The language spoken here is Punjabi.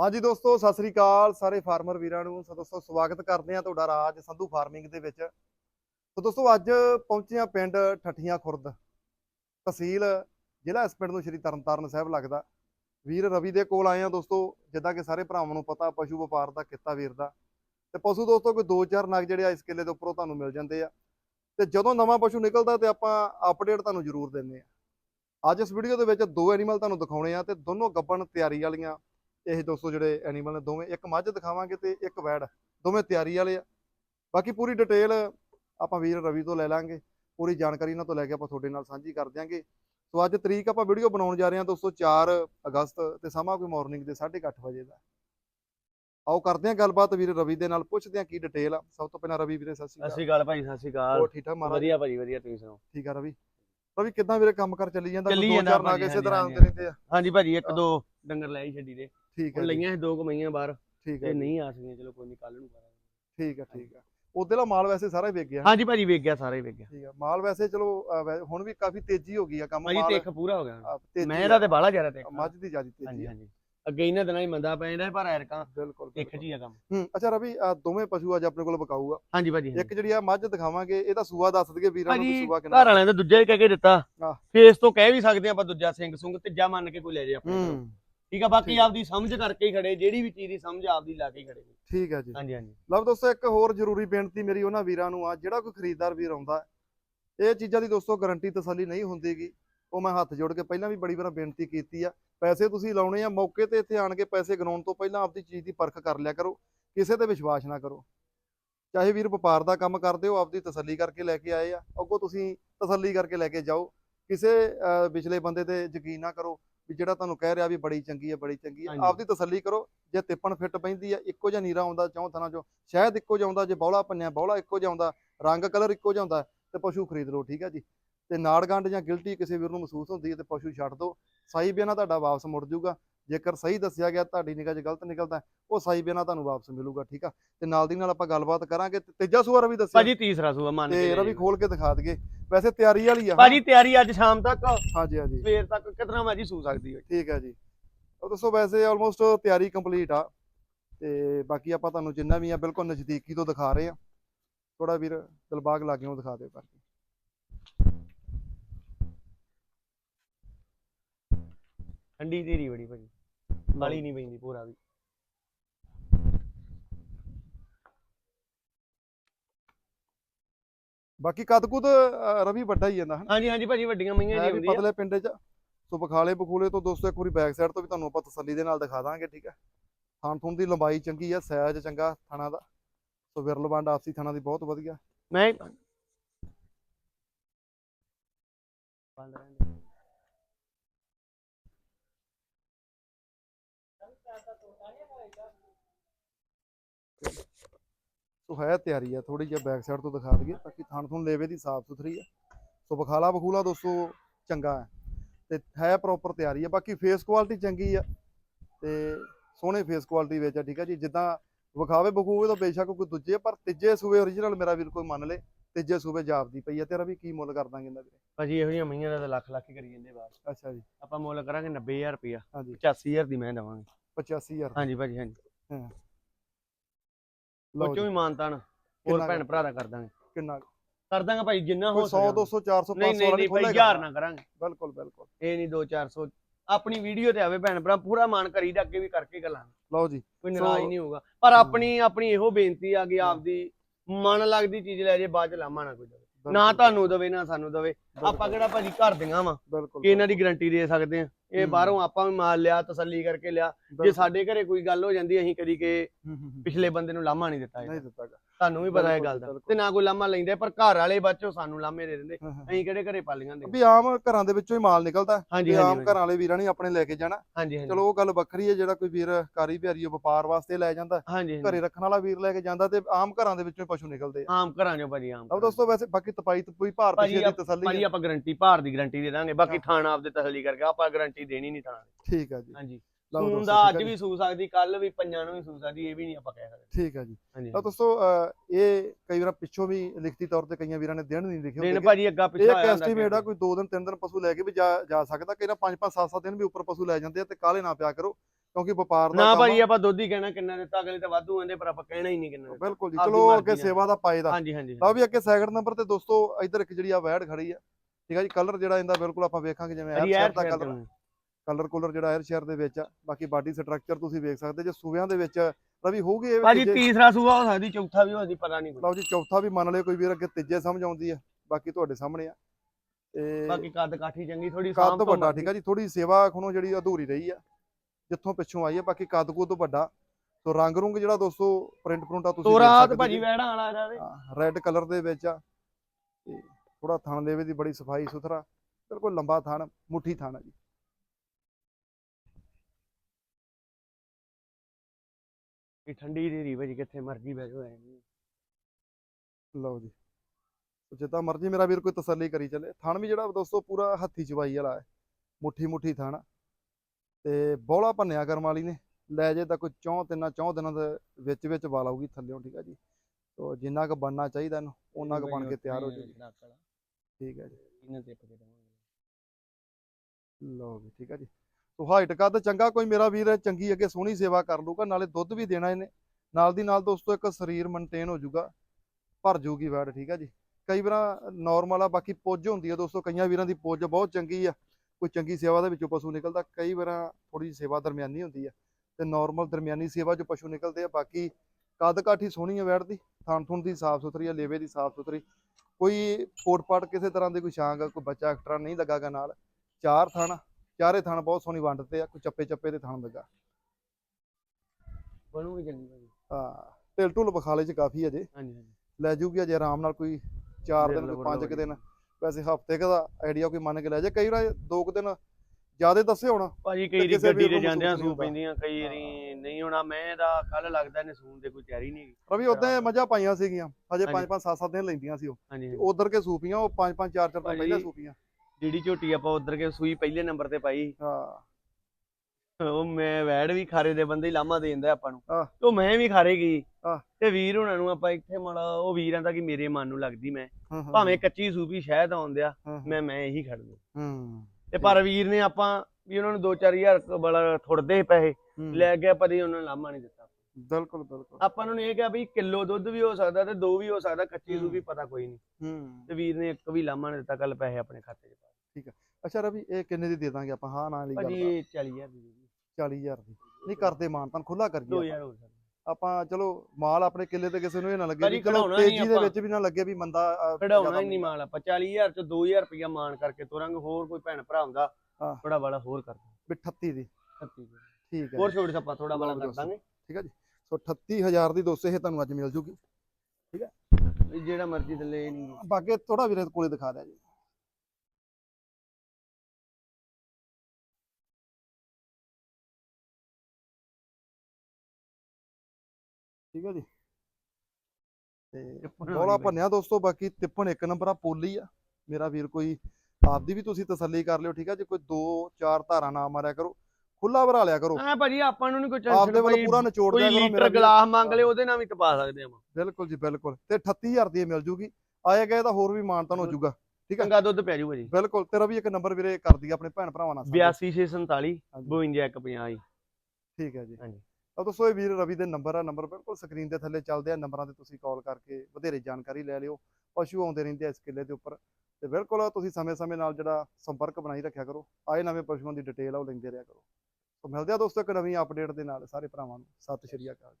ਹਾਂਜੀ ਦੋਸਤੋ, ਸਤਿ ਸ੍ਰੀ ਅਕਾਲ ਸਾਰੇ ਫਾਰਮਰ ਵੀਰਾਂ ਨੂੰ। ਸੋ ਦੋਸਤੋ, ਸਵਾਗਤ ਕਰਦੇ ਆ ਤੁਹਾਡਾ ਰਾਜ ਸੰਧੂ ਫਾਰਮਿੰਗ ਦੇ ਵਿੱਚ। ਸੋ ਦੋਸਤੋ, ਅੱਜ ਪਹੁੰਚੇ ਆ ਪਿੰਡ ਠੱਠੀਆਂ ਖੁਰਦ ਤਹਿਸੀਲ, ਜ਼ਿਲ੍ਹਾ ਇਸ ਪਿੰਡ ਨੂੰ ਸ਼੍ਰੀ ਤਰਨਤਾਰਨ ਸਾਹਿਬ ਲੱਗਦਾ। ਵੀਰ ਰਵੀ ਦੇ ਕੋਲ ਆਏ ਆ ਦੋਸਤੋ, ਜਿੱਦਾਂ ਕਿ ਸਾਰੇ ਭਰਾਵਾਂ ਨੂੰ ਪਤਾ, ਪਸ਼ੂ ਵਪਾਰ ਦਾ, ਕਿੱਤਾ ਵੀਰ ਦਾ। ਤੇ ਪਸ਼ੂ ਦੋਸਤੋ, ਕੋਈ 2-4 ਨਗ ਜਿਹੜੇ ਆ ਇਸ ਕਿੱਲੇ ਦੇ ਉੱਪਰੋਂ ਤੁਹਾਨੂੰ ਮਿਲ ਜਾਂਦੇ ਆ। ਤੇ ਜਦੋਂ ਨਵਾਂ ਪਸ਼ੂ ਨਿਕਲਦਾ ਤੇ ਆਪਾਂ ਅਪਡੇਟ ਤੁਹਾਨੂੰ ਜ਼ਰੂਰ ਦਿੰਦੇ ਆ ਅੱਜ ਇਸ ਵੀਡੀਓ ਦੇ ਵਿੱਚ ਦੋ ਐਨੀਮਲ ਤੁਹਾਨੂੰ ਦਿਖਾਉਣੇ ਆ ਤੇ ਦੋਨੋਂ ਗੱਬਣ ਤਿਆਰੀ ਵਾਲੀਆਂ ਇਹ ਦੋਸਤੋ ਜਿਹੜੇ ਐਨੀਮਲ ਨੇ ਦੋਵੇਂ ਇੱਕ ਮੱਝ ਦਿਖਾਵਾਂਗੇ ਤੇ ਇੱਕ ਵੈੜ। ਦੋਵੇਂ ਤਿਆਰੀ ਵਾਲੇ ਆ। ਬਾਕੀ ਪੂਰੀ ਡਿਟੇਲ ਆਪਾਂ ਵੀਰ ਰਵੀ ਤੋਂ ਲੈ ਲਾਂਗੇ। ਪੂਰੀ ਜਾਣਕਾਰੀ ਇਹਨਾਂ ਤੋਂ ਲੈ ਕੇ ਆਪਾਂ ਤੁਹਾਡੇ ਨਾਲ ਸਾਂਝੀ ਕਰ ਦਿਆਂਗੇ। ਸੋ ਅੱਜ ਤਰੀਕ ਆਪਾਂ ਵੀਡੀਓ ਬਣਾਉਣ ਜਾ ਰਹੇ ਹਾਂ ਦੋਸਤੋ 4 ਅਗਸਤ ਤੇ ਸਮਾਂ ਕੋਈ ਮਾਰਨਿੰਗ ਦੇ 8:30 ਵਜੇ ਦਾ। ਆਓ ਕਰਦੇ ਹਾਂ ਗੱਲਬਾਤ ਵੀਰ ਰਵੀ ਦੇ ਨਾਲ ਪੁੱਛਦੇ ਹਾਂ ਕੀ ਡਿਟੇਲ ਆ। ਸਭ ਤੋਂ ਪਹਿਲਾਂ ਰਵੀ ਵੀਰੇ ਸਤਿ ਸ਼੍ਰੀ ਸਤਿ ਅਕਾਲ ਸ਼੍ਰੀ ਅਕਾਲ ਭਾਈ ਸਤਿ ਸ਼੍ਰੀ ਅਕਾਲ। ਹੋਰ ਠੀਕ ਠਾਕ ਮਹਾਰਾਜ? ਵਧੀਆ ਭਾਜੀ ਵਧੀਆ ਤੁਸੀਂ ਸੁਣਾਓ? ਠੀਕ ਆ ਰਵੀ। ਰਵੀ ਕਿੱਦਾਂ ਵੀਰੇ ਕੰਮ ਕਰ ਚੱਲੀ ਜਾਂਦਾ? ਦੋ ਚਾਰ ਨਾ ਕਿਸੇ ਤਰ੍ਹਾਂ ਆਉਂਦੇ ਰਹਿੰਦੇ ਆ। ਹਾਂਜੀ। ਭਾਜੀ ਇੱਕ। ਦੋ ਡੰਗਰ ਲੈ ਹੀ ਛੱਡੀ ਦੇ। ਠੀਕ ਹੈ ਲਈਆਂ ਸੀ ਦੋ ਕਮਾਈਆਂ ਬਾਹਰ। ਠੀਕ ਹੈ ਤੇ ਨਹੀਂ ਆ ਸਕੀਆਂ ਚਲੋ ਕੋਈ ਨਹੀਂ ਕੱਲ ਨੂੰ ਕਰਾਂਗੇ। ਠੀਕ ਹੈ ਠੀਕ ਹੈ। ਉਹਦੇ ਮਾਲ ਵੈਸੇ ਸਾਰਾ ਹੀ ਵਿਕ ਗਿਆ। ਹਾਂਜੀ ਭਾਜੀ ਵੇਖ ਗਿਆ ਸਾਰਾ ਹੀ ਵੇਖ ਗਿਆ। ਠੀਕ ਆ ਮਾਲ ਵੈਸੇ ਚਲੋ ਅਹ, ਵੈ- ਹੁਣ ਵੀ ਕਾਫੀ ਤੇਜ਼ੀ ਹੋ ਗਈ ਆ ਕੰਮ। ਭਾਜੀ ਮਾਲ ਤੇ ਇੱਕ ਪੂਰਾ ਹੋ ਗਿਆ ਤੇਜ਼ੀ ਮੈਂ। ਇਹਦਾ ਤੇ ਬਾਹਲਾ ਜ਼ਿਆਦਾ ਤੇ ਮੱਝ ਦੀ ਜ਼ਿਆਦਾ ਤੇਜ਼ੀ ਹਾਂਜੀ ਆ। ਹਾਂਜੀ ਅੱਗੇ ਇਹਨਾਂ ਦਿਨਾਂ ਹੀ ਮੰਦਾ ਪੈ ਜਾਂਦਾ ਸੀ, ਪਰ ਐਰਕਾਂ ਬਿਲਕੁਲ ਬਿਲਕੁਲ। ਜੀ ਆ ਕੰਮ। ਹੂੰ ਅੱਛਾ ਰਵੀ ਆਹ ਦੋਵੇਂ ਪਸ਼ੂ ਅੱਜ ਆਪਣੇ ਕੋਲ ਬਕਾਊ ਆ ਹਾਂਜੀ ਭਾਜੀ ਹਾਂਜੀ। ਇੱਕ ਜਿਹੜੀ ਆ ਮੱਝ ਦਿਖਾਵਾਂਗੇ ਇਹਦਾ ਸੂਆ ਦੱਸ ਦਈਏ ਵੀਰਾਂ ਨੂੰ ਵੀ ਭਾਜੀ ਸੂਆ ਘਰ ਕਿੰਨਾ ਵਾਲਿਆਂ ਨੇ ਦੂਜਾ ਹੀ ਕਹਿ ਕੇ ਦਿੱਤਾ। ਆਹ। ਫੇਸ ਤੋਂ ਕਹਿ ਵੀ ਸਕਦੇ ਆਪਾਂ ਦੂਜਾ ਸਿੰਘ ਸੁੰਗ ਤੀਜਾ ਮੰਨ ਕੇ ਕੋਈ ਲੈ ਜੇ ਆਪਣੇ ਕੋਲੋਂ। ਹੂੰ ਠੀਕ ਆ ਬਾਕੀ ਆ। ਆਪਦੀ ਸਮਝ ਕਰਕੇ ਹੀ ਖੜੇ ਜਿਹੜੀ ਵੀ ਚੀਜ਼ ਦੀ ਸਮਝ ਆਪਦੀ ਲਾ ਕੇ ਹੀ ਖੜੇ ਠੀਕ ਹੈ ਜੀ। ਹਾਂਜੀ ਹਾਂਜੀ। ਲਓ ਦੋਸਤੋ ਇੱਕ ਹੋਰ ਜ਼ਰੂਰੀ ਬੇਨਤੀ ਮੇਰੀ ਉਹਨਾਂ ਵੀਰਾਂ ਨੂੰ ਆ ਜਿਹੜਾ ਕੋਈ ਖਰੀਦਦਾਰ ਵੀਰ ਆਉਂਦਾ ਇਹ ਚੀਜ਼ਾਂ ਦੀ ਦੋਸਤੋ ਗਾਰੰਟੀ ਤਸੱਲੀ ਨਹੀਂ ਹੁੰਦੀਗੀ। ਉਹ ਮੈਂ ਹੱਥ ਜੋੜ ਕੇ ਪਹਿਲਾਂ ਵੀ ਬੜੀ ਵਾਰ ਬੇਨਤੀ ਕੀਤੀ ਆ। ਪੈਸੇ ਤੁਸੀਂ ਲਾਉਣੇ ਆ ਮੌਕੇ ਤੇ ਇੱਥੇ ਆਣ ਕੇ ਪੈਸੇ ਗਣਾਉਣ ਤੋਂ ਪਹਿਲਾਂ ਆਪਦੀ ਚੀਜ਼ ਦੀ ਪਰਖ ਕਰ ਲਿਆ ਕਰੋ ਕਿਸੇ ਤੇ ਵਿਸ਼ਵਾਸ ਨਾ ਕਰੋ। ਚਾਹੇ ਵੀਰ ਵਪਾਰ ਦਾ ਕੰਮ ਕਰਦੇ ਹੋ ਆਪਦੀ ਤਸੱਲੀ ਕਰਕੇ ਲੈ ਕੇ ਆਏ ਆ ਅੱਗੋਂ ਤੁਸੀਂ ਤਸੱਲੀ ਕਰਕੇ ਲੈ ਕੇ ਜਾਓ। ਕਿਸੇ ਵਿਚਲੇ ਬੰਦੇ ਤੇ ਯਕੀਨ ਨਾ ਕਰੋ ਵੀ ਜਿਹੜਾ ਤੁਹਾਨੂੰ ਕਹਿ ਰਿਹਾ ਵੀ ਬੜੀ ਚੰਗੀ ਹੈ ਬੜੀ ਚੰਗੀ ਹੈ। ਆਪਦੀ ਤਸੱਲੀ ਕਰੋ ਜੇ ਤਿੱਪਣ ਫਿੱਟ ਪੈਂਦੀ ਆ ਇੱਕੋ ਜਿਹਾ ਨੀਰਾ ਆਉਂਦਾ ਚੌਂ ਥਾਂ ਚੋਂ ਸ਼ਾਇਦ ਇੱਕੋ ਜਿਹਾ ਆਉਂਦਾ ਜੇ ਬੌਲਾ ਪੰਨਿਆ ਬੌਲਾ ਇੱਕੋ ਜਿਹਾ ਆਉਂਦਾ ਰੰਗ ਕਲਰ ਇੱਕੋ ਜਿਹਾ ਆਉਂਦਾ ਤੇ ਪਸ਼ੂ ਖਰੀਦ ਲਓ ਠੀਕ ਹੈ ਜੀ। ਤੇ ਨਾੜ ਗੰਢ ਜਾਂ ਗਿਲਟੀ ਕਿਸੇ ਵੀਰ ਨੂੰ ਮਹਿਸੂਸ ਹੁੰਦੀ ਹੈ ਤੇ ਪਸ਼ੂ ਛੱਡ ਦਿਓ ਸਾਈ ਬਿਆਨਾ ਤੁਹਾਡਾ ਵਾਪਸ ਮੁੜ ਜਾਊਗਾ। ਜੇਕਰ ਸਹੀ ਦੱਸਿਆ ਗਿਆ ਤੁਹਾਡੀ ਨਿਗਾਹ 'ਚ ਗਲਤ ਨਿਕਲਦਾ ਹੈ, ਉਹ ਸਾਈ ਬਿਆਨਾ ਤੁਹਾਨੂੰ ਵਾਪਸ ਮਿਲੂਗਾ ਠੀਕ ਆ। ਤੇ ਨਾਲ ਦੀ ਨਾਲ ਆਪਾਂ ਗੱਲਬਾਤ ਕਰਾਂਗੇ ਤੇ ਤੀਜਾ ਸੂਆ ਰਵੀ ਦੱਸਿਆ। ਭਾਜੀ ਤੀਸਰਾ ਸੂਆ ਮੰਨ ਕੇ ਤੇ ਰਵੀ। ਖੋਲ ਕੇ ਦਿਖਾ ਦਈਏ। ਵੈਸੇ ਤਿਆਰੀ ਵਾਲੀ ਆ? ਭਾਜੀ ਤਿਆਰੀ ਅੱਜ ਸ਼ਾਮ ਤੱਕ। ਹਾਂਜੀ ਹਾਂਜੀ। ਸਵੇਰ ਤੱਕ ਕਿਤਨਾ ਮਰਜ਼ੀ ਸੂ ਸਕਦੀ ਹੈ ਠੀਕ ਹੈ ਜੀ। ਉਹ ਦੱਸੋ ਵੈਸੇ ਆਲਮੋਸਟ ਤਿਆਰੀ ਕੰਪਲੀਟ ਆ। ਤੇ ਬਾਕੀ ਆਪਾਂ ਤੁਹਾਨੂੰ ਜਿੰਨਾ ਵੀ ਆ ਬਿਲਕੁਲ ਨਜ਼ਦੀਕੀ ਤੋਂ ਦਿਖਾ ਰਹੇ ਆ। ਥੋੜਾ ਵੀਰ ਦਿਲਬਾਗ ਲਾਗਿਓਂ ਦਿਖਾ ਦਿਓ ਕਰਕੇ ਠੰਡੀ ਧੀਰੀ ਬੜੀ ਭਾਜੀ। ਬਾਲੀ ਨਹੀਂ ਪੈਂਦੀ ਪੂਰਾ ਵੀ। ਬਾਕੀ ਕਦਕੁਦ ਰਵੀ ਵੱਡਾ ਹੀ ਜਾਂਦਾ ਹਨਾ? ਹਾਂਜੀ ਹਾਂਜੀ ਭਾਜੀ ਵੱਡੀਆਂ ਮਈਆਂ ਜੀ ਹੁੰਦੀਆਂ। ਪਤਲੇ ਪਿੰਡੇ ਚ ਸੋ ਬਖਾਲੇ ਬਖੂਲੇ ਤੋਂ ਦੋਸਤੋ ਇੱਕ ਵਾਰੀ ਬੈਕ ਸਾਈਡ ਤੋਂ ਵੀ ਤੁਹਾਨੂੰ ਆਪਾਂ ਤਸੱਲੀ ਦੇ ਨਾਲ ਦਿਖਾ ਦਾਂਗੇ ਠੀਕ ਹੈ? ਥਣ ਥੁਣ ਦੀ ਲੰਬਾਈ ਚੰਗੀ ਆ ਸਾਈਜ਼ ਚੰਗਾ ਥਣਾ ਦਾ। ਸੋ ਵਿਰਲਵੰਡ ਆਪਸੀ ਥਣਾ ਦੀ ਬਹੁਤ ਵਧੀਆ। ਮੈਂ। ਸੋ ਹੈ ਤਿਆਰੀ ਆ ਥੋੜੀ ਜਿਹੀ ਬੈਕ ਸਾਈਡ ਤੋਂ ਦਿਖਾ ਦਈਏ ਬਾਕੀ ਥਣ ਥੁਣ ਲੇਵੇ ਦੀ ਸਾਫ਼ ਸੁਥਰੀ ਆ। ਸੋ ਬਖਾਲਾ ਬਖੂਲਾ ਦੋਸਤੋ ਚੰਗਾ ਹੈ ਤੇ ਹੈ ਪ੍ਰੋਪਰ ਤਿਆਰੀ ਆ ਬਾਕੀ ਫੇਸ ਕੁਆਲਿਟੀ ਚੰਗੀ ਆ ਤੇ ਸੋਹਣੇ ਫੇਸ ਕੁਆਲਿਟੀ ਵਿੱਚ ਆ ਠੀਕ ਆ ਜੀ। ਜਿੱਦਾਂ ਵਿਖਾਵੇ ਬਖੂਵੇ ਤਾਂ ਬੇਸ਼ੱਕ ਕੋਈ ਦੂਜੇ ਪਰ ਤੀਜੇ ਸੂਵੇ ਓਰੀਜਨਲ ਮੇਰਾ ਵੀਰ ਕੋਈ ਮੰਨ ਲੇ ਤੀਜੇ ਸੂਵੇ ਜਾਪਦੀ ਪਈ ਆ ਤੇਰਾ ਵੀ ਕੀ ਮੁੱਲ ਕਰ ਦਾਂਗੇ ਇਹਨਾਂ ਵੀਰੇ ਭਾਜੀ ਇਹੋ ਜਿਹੀਆਂ ਮਈਆਂ ਦਾ ਤਾਂ ਲੱਖ ਲੱਖ ਹੀ ਕਰੀ ਜਾਂਦੇ ਬਾਹਰ ਅੱਛਾ ਜੀ। ਆਪਾਂ ਮੁੱਲ ਕਰਾਂਗੇ 90000 ਰੁਪਇਆ ਹਾਂਜੀ। 85000 ਦੀ ਮੈਂ ਦਵਾਂਗੇ। 85000 ਹਾਂਜੀ ਭਾਜੀ ਹਾਂਜੀ। ਲਓ ਬੱਚੋਂ ਜੀ। ਵੀ ਮਾਨਤਾਨ ਹੋਰ ਭੈਣ ਭਰਾ ਦਾ ਕਰ ਦਾਂਗੇ। ਕਿੰਨਾ ਕਰ ਦਾਂਗੇ ਭਾਈ ਜਿੰਨਾ ਹੋ ਕੋਈ 100 200 400 ਨਹੀਂ 500 ਨਹੀਂ ਨਹੀਂ ਭਾਈ ਖੁੱਲ੍ਹਾ ਹੀ 1000 ਨਾ ਕਰਾਂਗੇ। ਬਿਲਕੁਲ ਬਿਲਕੁਲ। ਇਹ ਨਹੀਂ 2 400 ਆਪਣੀ ਵੀਡੀਓ ਤੇ ਆਵੇ ਭੈਣ ਭਰਾ ਪੂਰਾ ਮਾਨ ਕਰੀਦਾ ਅੱਗੇ ਵੀ ਕਰਕੇ ਗੱਲਾਂ ਲਓ ਜੀ। ਕੋਈ ਨਾਰਾਜ਼ ਨਹੀਂ ਹੋਊਗਾ। ਪਰ ਆਪਣੀ ਆਪਣੀ ਇਹੋ ਬੇਨਤੀ ਆ ਕਿ ਆਪਦੀ ਮਨ ਲੱਗਦੀ ਚੀਜ਼ ਲੈ ਜੇ ਬਾਅਦ ਚ ਲਾਮਾ ਨਾ ਕੋਈ ਨਾ ਤੁਹਾਨੂੰ ਦਵੇ ਨਾ ਸਾਨੂੰ ਦਵੇ। ਆਪਾਂ ਕਿਹੜਾ ਭਾਜੀ ਘਰ ਦੀਆਂ ਵਾ। ਕਿ ਇਹਨਾਂ ਦੀ ਗਾਰੰਟੀ ਦੇ ਸਕਦੇ ਆ। ਇਹ। ਬਾਹਰੋਂ ਆਪਾਂ ਵੀ ਮਾਲ ਲਿਆ ਤਸੱਲੀ ਕਰਕੇ ਲਿਆ ਜੇ। ਸਾਡੇ ਘਰੇ ਕੋਈ ਗੱਲ ਹੋ ਜਾਂਦੀ ਅਸੀਂ ਕਦੀ ਕਿ। ਪਿਛਲੇ ਬੰਦੇ ਨੂੰ ਲਾਮਾ ਨਹੀਂ ਦਿੱਤਾ ਨਹੀਂ। ਤੁਹਾਨੂੰ ਵੀ ਪਤਾ ਇਹ ਗੱਲ ਦਾ। ਤੇ ਨਾ ਕੋਈ ਲਾਮਾ ਲੈਂਦੇ ਪਰ ਘਰ ਵਾਲੇ ਬੱਚੋ ਸਾਨੂੰ ਲਾਮੇ ਦੇ ਦਿੰਦੇ। ਅਸੀਂ ਕਿਹੜੇ ਘਰੇ ਪਾਲੀਆਂ ਦੇ ਵੀ ਆਮ ਘਰਾਂ ਦੇ ਵਿੱਚੋਂ ਹੀ ਮਾਲ ਨਿਕਲਦਾ ਹਾਂਜੀ ਵੀ ਆਮ ਘਰਾਂ ਵਾਲੇ ਵੀਰਾਂ ਨੇ ਆਪਣੇ ਲੈ ਕੇ ਜਾਣਾ ਚਲੋ ਉਹ ਗੱਲ ਵੱਖਰੀ ਹੈ ਜਿਹੜਾ ਕੋਈ ਵੀਰ ਕਾਰੀ ਉਹ ਵਪਾਰ ਵਾਸਤੇ ਲੈ ਜਾਂਦਾ। ਘਰੇ ਰੱਖਣ ਵਾਲਾ ਵੀਰ ਲੈ ਕੇ ਜਾਂਦਾ ਤੇ ਆਮ ਘਰਾਂ ਦੇ ਵਿੱਚੋਂ ਹੀ ਪਸ਼ੂ ਨਿਕਲਦੇ ਆ ਆਮ ਘਰਾਂ ਚੋਂ ਭਾਜੀ ਆਮ ਘਰਾਂ ਦੋਸਤੋ ਵੈਸੇ ਬਾਕੀ ਤਪਾਈ ਤਪੂਈ ਭਾਰ ਪਿਛੇ ਦੀ ਤਸੱਲੀ ਭਾਜੀ। ਆਪਾਂ ਗਾਰੰਟੀ ਭਾਰ ਦੀ ਗਾਰੰਟੀ ਦੇ ਦਾਂਗੇ ਬਾਕੀ। ਥਾਣ ਆਪਦੇ ਤਸੱਲੀ ਕਰਕੇ ਆਪਾਂ ਗਾਰੰਟੀ ਦੇਣੀ ਨਹੀਂ ਥਾਣਾ। ਠੀਕ ਹੈ ਜੀ ਹਾਂਜੀ ਦੋਸਤੋ, ਦਾ ਅੱਜ ਵੀ ਸੂ ਸਕਦੀ ਕੱਲ ਵੀ ਪੰਜਾਂ ਨੂੰ ਵੀ ਸੂ ਸਕਦੀ ਇਹ ਵੀ ਨਹੀਂ ਆਪਾਂ ਕਹਿ ਸਕਦੇ। ਠੀਕ ਹੈ ਜੀ। ਤਾਂ ਦੋਸਤੋ ਇਹ ਕਈ ਵਾਰ ਪਿੱਛੋਂ ਵੀ ਲਿਖਤੀ ਤੌਰ ਤੇ ਕਈਆਂ ਵੀਰਾਂ ਨੇ ਦਿਨ ਨਹੀਂ ਲਿਖੇ ਦਿਨ ਭਾਜੀ ਅੱਗਾ ਇਹ ਪਿੱਛਾ ਹੁੰਦਾ ਐਸਟੀਮੇਟ ਆ ਕੋਈ 2 ਦਿਨ 3 ਦਿਨ ਪਸ਼ੂ ਲੈ ਕੇ ਵੀ ਜਾ ਜਾ ਸਕਦਾ ਕਈ ਨਾ 5 5 7 7 ਦਿਨ ਵੀ ਉੱਪਰ ਪਸ਼ੂ ਲੈ ਜਾਂਦੇ ਆ ਤੇ ਕਾਲੇ ਨਾ ਪਿਆ ਕਰੋ ਕਿਉਂਕਿ ਵਪਾਰ ਦਾ ਨਾ ਭਾਜੀ। ਆਪਾਂ ਦੁੱਧ ਹੀ ਕਹਿਣਾ ਕਿੰਨਾ ਦਿੱਤਾ ਅਗਲੇ ਤਾਂ ਵਾਧੂ ਆਂਦੇ ਪਰ ਆਪਾਂ ਕਹਿਣਾ ਹੀ ਨਹੀਂ ਕਿੰਨਾ ਬਿਲਕੁਲ ਜੀ ਚਲੋ ਅੱਗੇ। ਸੇਵਾ ਦਾ ਪਾਏ ਦਾ। ਹਾਂਜੀ ਹਾਂਜੀ ਲਓ ਵੀ ਅੱਗੇ ਸੈਕਿੰਡ ਨੰਬਰ ਤੇ ਦੋਸਤੋ ਇੱਧਰ ਇੱਕ ਜਿਹੜੀ ਆ ਵੈੜ ਖੜੀ ਆ। ਠੀਕ ਆ ਜੀ ਕਲਰ ਜਿਹੜਾ ਇਹਦਾ ਬਿਲਕੁਲ ਆਪਾਂ ਵੇਖਾਂਗੇ ਜਿਵੇਂ ਯਾਰ ਦਾ ਕਲਰ ਕਲਰ ਕੁਲਰ ਜਿਹੜਾ 에ਅਰ ਸ਼ੇਅਰ ਦੇ ਵਿੱਚ ਆ ਬਾਕੀ ਬਾਡੀ ਸਟਰਕਚਰ ਤੁਸੀਂ ਵੇਖ ਸਕਦੇ ਜੇ ਸੂਬਿਆਂ ਦੇ ਵਿੱਚ ਰਵੀ ਹੋਊਗੀ ਇਹ ਭਾਜੀ ਤੀਸਰਾ ਸੂਆ ਹੋ ਸਕਦੀ ਚੌਥਾ ਵੀ ਹੋ ਸਕਦੀ ਪਤਾ ਨਹੀਂ ਲਓ ਜੀ ਚੌਥਾ ਵੀ ਮੰਨ ਲਿਓ ਕੋਈ ਵੀਰ ਅੱਗੇ ਤੀਜੇ ਸਮਝ ਆਉਂਦੀ ਆ ਬਾਕੀ ਤੁਹਾਡੇ ਸਾਹਮਣੇ ਆ। ਤੇ ਬਾਕੀ ਕੱਦ ਕਾਠੀ ਚੰਗੀ ਥੋੜੀ ਕੱਦ ਵੱਡਾ ਠੀਕ ਆ ਜੀ ਥੋੜੀ ਸੇਵਾ ਖਣੋ ਜਿਹੜੀ ਅਧੂਰੀ ਰਹੀ ਆ ਜਿੱਥੋਂ ਪਿੱਛੋਂ ਆਈ ਆ ਬਾਕੀ ਕੱਦ ਕੁੱਦ ਵੱਡਾ। ਸੋ ਰੰਗ ਰੁੰਗ ਜਿਹੜਾ ਦੋਸਤੋ ਪ੍ਰਿੰਟ ਪ੍ਰਿੰਟਾ ਤੁਸੀਂ ਤੋਰਾ ਤੇ ਭਾਜੀ। ਵੈੜਾ ਵਾਲਾ ਇਹਦਾ ਤੇ। ਰੈੱਡ ਕਲਰ ਦੇ ਵਿੱਚ ਆ ਤੇ ਥੋੜਾ ਥਣ ਦੇਵੇ ਦੀ ਬੜੀ ਸਫ਼ਾਈ ਸੁਥਰਾ ਬਿਲਕੁਲ ਲੰਬਾ ਥਣ ਮੁੱਠੀ ਥਣ ਆ ਜੀ। ਇਹ ਠੰਡੀ ਦੀ ਰੀ ਭਾਜੀ ਕਿੱਥੇ ਮਰਜ਼ੀ ਬਹਿ ਜਾਓ ਐਂ। ਲਓ ਜੀ। ਜਿੱਦਾਂ ਮਰਜ਼ੀ ਮੇਰਾ ਵੀਰ ਕੋਈ ਤਸੱਲੀ ਕਰੀ ਚੱਲੇ। ਥਣ ਵੀ ਜਿਹੜਾ ਦੋਸਤੋ ਪੂਰਾ ਹੱਥੀ ਚਵਾਈ ਵਾਲਾ ਹੈ। ਮੁੱਠੀ ਮੁੱਠੀ ਥਣ। ਤੇ ਬੋਲਾ ਭੰਨਿਆ ਕਰਮ ਵਾਲੀ ਨੇ। ਲੈ ਜੇ ਤਾਂ ਕੋਈ ਚੌਂ ਤਿੰਨਾਂ ਚੌਂ ਦਿਨਾਂ ਦੇ ਵਿੱਚ ਵਿੱਚ ਵਾਲ ਆਊਗੀ ਥੱਲਿਓਂ ਠੀਕ ਆ ਜੀ। ਤੋ ਜਿੰਨਾ ਕੁ ਬਣਨਾ ਚਾਹੀਦਾ ਇਹਨੂੰ ਉਹਨਾਂ ਕੁ ਬਣ ਕੇ ਤਿਆਰ ਹੋ ਜੂਗੀ ਠੀਕ ਹੈ ਜੀ। ਇਹਨਾਂ ਲਓ ਜੀ ਠੀਕ ਆ ਜੀ। ਸੋ ਹਾਈਟ ਕੱਦ ਚੰਗਾ ਕੋਈ ਮੇਰਾ ਵੀਰ ਚੰਗੀ ਅੱਗੇ ਸੋਹਣੀ ਸੇਵਾ ਕਰ ਲੂਗਾ ਨਾਲੇ ਦੁੱਧ ਵੀ ਦੇਣਾ ਇਹਨੇ। ਨਾਲ ਦੀ ਨਾਲ ਦੋਸਤੋ, ਇੱਕ ਸਰੀਰ ਮੇਨਟੇਨ ਹੋ ਜਾਊਗਾ, ਭਰ ਜੂਗੀ ਵੈੜ ਠੀਕ ਆ ਜੀ। ਕਈ ਵਾਰ ਨਾਰਮਲ ਆ, ਬਾਕੀ ਪੁੱਜ ਹੁੰਦੀ ਆ ਦੋਸਤੋ, ਕਈਆਂ ਵੀਰਾਂ ਦੀ ਪੁੱਜ ਬਹੁਤ ਚੰਗੀ ਆ, ਕੋਈ ਚੰਗੀ ਸੇਵਾ ਦੇ ਵਿੱਚੋਂ ਪਸ਼ੂ ਨਿਕਲਦਾ, ਕਈ ਵਾਰ ਥੋੜੀ ਜਿਹੀ ਸੇਵਾ ਦਰਮਿਆਨੀ ਹੁੰਦੀ ਆ, ਤੇ ਨਾਰਮਲ ਦਰਮਿਆਨੀ ਸੇਵਾ ਚੋਂ ਪਸ਼ੂ ਨਿਕਲਦੇ ਆ, ਬਾਕੀ ਕੱਦ ਕਾਠੀ ਸੋਹਣੀ ਆ ਵੈੜ ਦੀ ਥਣ ਥੁਣ ਦੀ ਸਾਫ਼ ਸੁਥਰੀ ਆ, ਲੇਵੇ ਦੀ ਸਾਫ਼ ਸੁਥਰੀ। ਕੋਈ ਪੋਟ ਪਾਟ ਕਿਸੇ ਤਰ੍ਹਾਂ ਦੀ ਕੋਈ ਛਾਂਗ, ਕੋਈ ਬੱਚਾ ਐਕਟਰਾ ਨਹੀਂ ਲੱਗਾਗਾ ਨਾਲ, ਚਾਰ ਥਾਣਾ ਚਾਰੇ ਥਣ ਬਹੁਤ ਸੋਹਣੀ ਵੰਡ ਤੇ ਆ ਕੋਈ ਚੱਪੇ ਚੱਪੇ ਦੇ ਥਣ ਲੱਗਾ ਬਣੂਗੀ ਚੰਗੀ ਭਾਜੀ। ਹਾਂ ਢਿਲ ਢੁਲ ਬਖਾਲੇ ਚ ਕਾਫੀ ਅਜੇ। ਹਾਂਜੀ ਹਾਂਜੀ। ਲੈ ਜੂਗੀ ਅਜੇ ਆਰਾਮ ਨਾਲ ਕੋਈ 4 ਲੈ ਦਿਨ ਕੋਈ ਲੈ 5 ਲਓ ਕੁ ਦਿਨ। ਵੈਸੇ ਹਫ਼ਤੇ ਕ ਦਾ ਆਈਡੀਆ ਕੋਈ ਮੰਨ ਕੇ ਲੈ ਜਾ। ਕਈ ਵਾਰ ਦੋ ਕੁ ਦਿਨ ਜਿਆਦੇ ਦੱਸੇ ਹੋਣਾ। ਭਾਜੀ ਤੇ ਕਈ ਦੀ ਕਿਸੇ ਗੱਡੀ ਤੇ ਨੂੰ ਜਾਂਦਿਆਂ ਸੂ ਪੈਂਦੀਆਂ ਕਈ ਵਾਰੀ ਨਹੀਂ ਹੋਣਾ। ਮੈਂ ਦਾ ਕੱਲ ਲੱਗਦਾ ਨੇ ਸੂਣ ਦੇ ਕੋਈ ਤਿਆਰੀ ਨਹੀਂ ਰਵੀ ਉਦਾਂ ਮੱਝਾਂ ਪਾਈਆਂ ਸੀਗੀਆਂ। ਹਜੇ ਹਾਂਜੀ। 5 5 7 7 ਦਿਨ ਲੈਂਦੀਆਂ ਸੀ ਉਹ। ਤੇ। ਉਧਰ ਕੇ ਸੂਪੀਆਂ ਉਹ 5 5 4 4 ਤੋਂ ਪਹਿਲਾਂ ਸੂਪੀਆਂ। ਜਿਹੜੀ ਝੋਟੀ ਆਪਾਂ ਉਧਰ ਕੇ ਸੂਈ ਪਹਿਲੇ ਨੰਬਰ ਤੇ ਪਾਈ ਹਾਂ। ਉਹ ਮੈਂ ਵੈੜ ਵੀ ਖਾਰੇ ਦੇ ਬੰਦੇ ਹੀ ਲਾਮਾ ਦੇਂਦਾ ਆਪਾਂ ਨੂੰ। ਆਹ। ਉਹ ਮੈਂ ਵੀ ਖਾਰੇ ਗਈ। ਆਹ। ਤੇ ਵੀਰ ਹੁਣਾਂ ਨੂੰ ਆਪਾਂ ਇੱਥੇ ਮਾੜਾ ਉਹ ਵੀਰਾਂ ਦਾ ਕਿ ਮੇਰੇ ਮਨ ਨੂੰ ਲੱਗਦੀ ਮੈਂ। ਭਾਵੇਂ ਕੱਚੀ ਸੂਪੀ ਸ਼ਹਿਦ ਆਉਂਦਿਆ ਮੈਂ ਮੈਂ ਇਹੀ ਖੜ ਦੂੰ ਹੂੰ। ਤੇ ਪਰ ਵੀਰ ਨੇ ਆਪਾਂ ਵੀ ਉਹਨਾਂ ਨੂੰ 2-4000 ਬੜਾ ਥੁੜਦੇ ਪੈਸੇ ਲੈ ਗਿਆ ਪਰ ਇਹ ਉਹਨਾਂ ਨੂੰ ਲਾਮਾ ਨਹੀਂ ਦਿੱਤਾ। ਬਿਲਕੁਲ ਬਿਲਕੁਲ। ਆਪਾਂ ਨੂੰ ਇਹ ਕਿਹਾ ਵੀ ਕਿਲੋ ਦੁੱਧ ਵੀ ਹੋ ਸਕਦਾ ਤੇ ਦੋ ਵੀ ਹੋ ਸਕਦਾ ਕੱਚੀ ਹੂੰ। ਸੂਪੀ ਪਤਾ ਕੋਈ ਨਹੀਂ। ਹੂੰ। ਤੇ ਵੀਰ ਨੇ ਇੱਕ ਵੀ ਲਾਮਾ ਨਹੀਂ ਦਿੱਤਾ ਕੱਲ ਪੈਸੇ ਆਪਣੇ ਖਾਤੇ 'ਚ ਪਾ ਅੱਛਾ ਰਵੀ ਇਹ ਕਿੰਨੇ ਦੀ ਦੇ ਦਾਂਗੇ ਆਪਾਂ? ਹਾਂ ਨਾ ਵਾਲੀ ਭਾਜੀ ਗੱਲ ਇਹ 40000 ਦੀ ਦੇ ਦਿਓ। 40000 ਦੀ। ਨਹੀਂ ਕਰਦੇ ਮਾਨਤਾਨ ਖੁੱਲਾ ਕਰ ਦੋ ਜੀ ਹਜ਼ਾਰ ਹੋ ਸਕਦਾ ਆਪਾਂ ਚਲੋ ਮਾਲ ਆਪਣੇ ਕਿੱਲੇ ਤੇ ਕਿਸੇ ਨੂੰ ਇਹ ਨਾ ਲੱਗੇ ਭਾਜੀ ਵੀ ਚਲੋ ਨਹੀਂ ਤੇਜ਼ੀ ਦੇ ਆਪਾਂ। ਵਿੱਚ ਵੀ ਨਾ ਲੱਗੇ ਵੀ ਮੰਦਾ ਕਢਾਉਣਾ ਜ਼ਿਆਦਾ ਹੀ ਨਹੀਂ। ਮਾਲ ਆਪਾਂ। 40000 ਚ 2000 ਰੁਪਇਆ ਮਾਨ ਕਰਕੇ ਤੁਰਾਂਗੇ ਹੋਰ ਕੋਈ ਭੈਣ ਭਰਾ ਹੁੰਦਾ ਹਾਂ। ਥੋੜਾ ਬੜਾ ਹੋਰ ਕਰ ਵੀ 38 ਦੀ। ਦਾਂਗੇ ਠੀਕ ਹੈ ਹੋਰ ਛੋੜ ਛੱਪਾ ਥੋੜਾ ਬੜਾ ਲਓ ਕਰ ਜੀ ਦਾਂਗੇ ਠੀਕ ਹੈ ਜੀ। ਸੋ 38000 ਦੀ ਦੋਸਤੋ ਇਹ ਤੁਹਾਨੂੰ ਅੱਜ ਮਿਲ ਜੂਗੀ। ਵੀ ਜਿਹੜਾ ਮਰਜ਼ੀ ਤੇ ਲੈ ਨਹੀਂ। ਬਾਕੀ ਥੋੜਾ ਵੀਰੇ ਕੋਲੇ ਦਿਖਾ ਦਿਆ ਜੀ। ਠੀਕ ਹੈ ਜੀ? ਤੇ ਬੋਲਾ ਭੰਨਿਆ ਦੋਸਤੋ ਬਾਕੀ ਤਿੱਪਣ ਇੱਕ ਨੰਬਰ ਆ ਪੋਲੀ ਆ। ਮੇਰਾ ਵੀਰ ਕੋਈ ਆਪਦੀ ਵੀ ਤੁਸੀਂ ਤਸੱਲੀ ਕਰ ਲਿਓ ਠੀਕ ਹੈ ਜੇ? ਕੋਈ ਦੋ ਚਾਰ ਧਾਰਾਂ ਨਾ ਮਾਰਿਆ ਕਰੋ ਖੁੱਲਾ ਭਰਾ ਲਿਆ ਕਰੋ। ਹਾਂ ਭਾਜੀ ਆਪਾਂ ਨੂੰ ਨਹੀਂ ਕੋਈ ਆਪਦੇ ਟੈਨਸ਼ਨ ਵੱਲੋਂ ਕੋਈ ਪੂਰਾ ਨਿਚੋੜ ਦਿਆ ਕਰੋ ਲੀਟਰ ਗਲਾਸ ਮੰਗ ਲੇ ਉਹਦੇ ਨਾਲ ਵੀ ਤਪਾ ਸਕਦੇ ਆਪਾਂ। ਬਿਲਕੁਲ ਜੀ ਬਿਲਕੁਲ। ਤੇ 38000 ਦੀ ਮਿਲ ਜੂਗੀ। ਆਇਆ ਗਿਆ ਤਾਂ ਹੋਰ ਵੀ ਮਾਨਤਾਨ ਹੋ ਜੂਗਾ ਠੀਕ ਆ? ਚੰਗਾ ਦੁੱਧ ਪੈ ਜੂ। ਭਾਜੀ ਬਿਲਕੁਲ ਤੇਰਾ ਵੀ ਇੱਕ ਨੰਬਰ ਵੀਰੇ ਕਰ ਦਈਏ ਆਪਣੇ ਭੈਣ ਭਰਾਵਾਂ ਨਾਲ ਸਾਂਝਾ। 82647 ਹਾਂਜੀ। 5250 ਠੀਕ ਹੈ ਜੀ। ਹਾਂਜੀ। ਤਾਂ ਦੋਸਤੋ ਇਹ ਵੀਰ ਰਵੀ ਦੇ ਨੰਬਰ ਆ, ਨੰਬਰ ਬਿਲਕੁਲ ਸਕਰੀਨ ਦੇ ਥੱਲੇ ਚੱਲਦੇ ਆ, ਨੰਬਰਾਂ ਤੇ ਤੁਸੀਂ ਕਾਲ ਕਰਕੇ ਵਧੇਰੇ ਜਾਣਕਾਰੀ ਲੈ ਲਿਓ, ਪਸ਼ੂ ਆਉਂਦੇ ਰਹਿੰਦੇ ਆ ਇਸ ਕਿੱਲੇ ਦੇ ਉੱਪਰ, ਤੇ ਬਿਲਕੁਲ ਤੁਸੀਂ ਸਮੇਂ-ਸਮੇਂ ਨਾਲ ਜਿਹੜਾ ਸੰਪਰਕ ਬਣਾਈ ਰੱਖਿਆ ਕਰੋ, ਆਏ ਨਵੇਂ ਪਸ਼ੂਆਂ ਦੀ ਡਿਟੇਲ ਆ ਉਹ ਲੈਂਦੇ ਰਿਹਾ ਕਰੋ। ਸੋ ਮਿਲਦੇ ਆ ਦੋਸਤੋ ਇੱਕ ਨਵੀਂ ਅਪਡੇਟ ਦੇ ਨਾਲ ਸਾਰੇ ਭਰਾਵਾਂ ਨੂੰ, ਸਤਿ ਸ਼੍ਰੀ ਅਕਾਲ